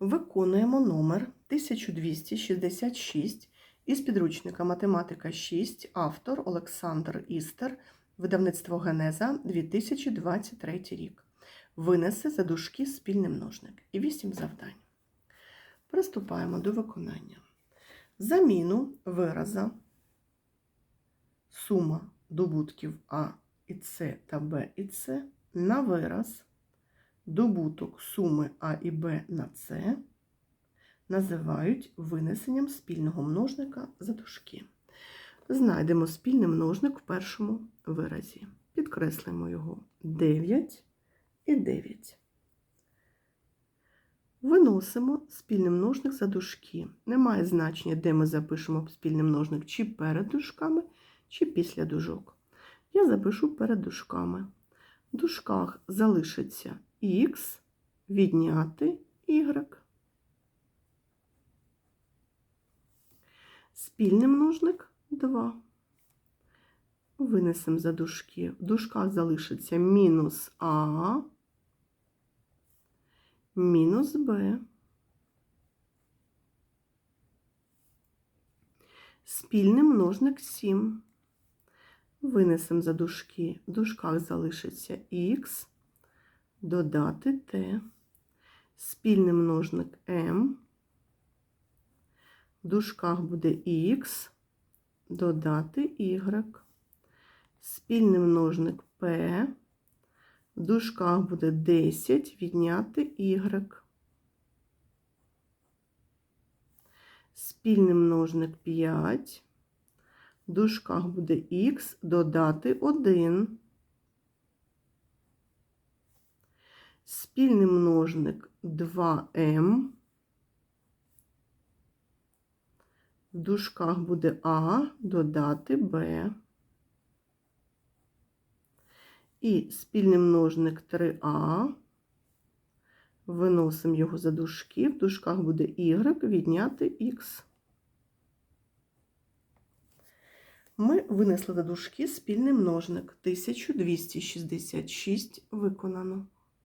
Виконуємо номер 1266 із підручника Математика 6, автор Олександр Істер, видавництво Генеза 2023 рік. Винесе за дужки спільний множник і 8 завдань. Приступаємо до виконання. Заміну вираза сума добутків А і С та Б і С на вираз добуток суми А і Б на С називають винесенням спільного множника за дужки. Знайдемо спільний множник в першому виразі. Підкреслимо його 9 і 9. Виносимо спільний множник за дужки. Немає значення, де ми запишемо спільний множник, чи перед дужками, чи після дужок. Я запишу перед дужками. В дужках залишиться х відняти y. Спільний множник 2. Винесемо за дужки. В дужках залишиться мінус А, мінус Б. Спільний множник 7. Винесемо за дужки. В дужках залишиться х, додати t. Спільний множник m. В дужках буде х, додати y. Спільний множник p. В дужках буде 10 відняти y. Спільний множник 5. В дужках буде х додати 1. Спільний множник 2m. В дужках буде А додати Б. І спільний множник 3А. Виносимо його за дужки. В дужках буде y відняти х. Ми винесли за дужки спільний множник 1266 виконано.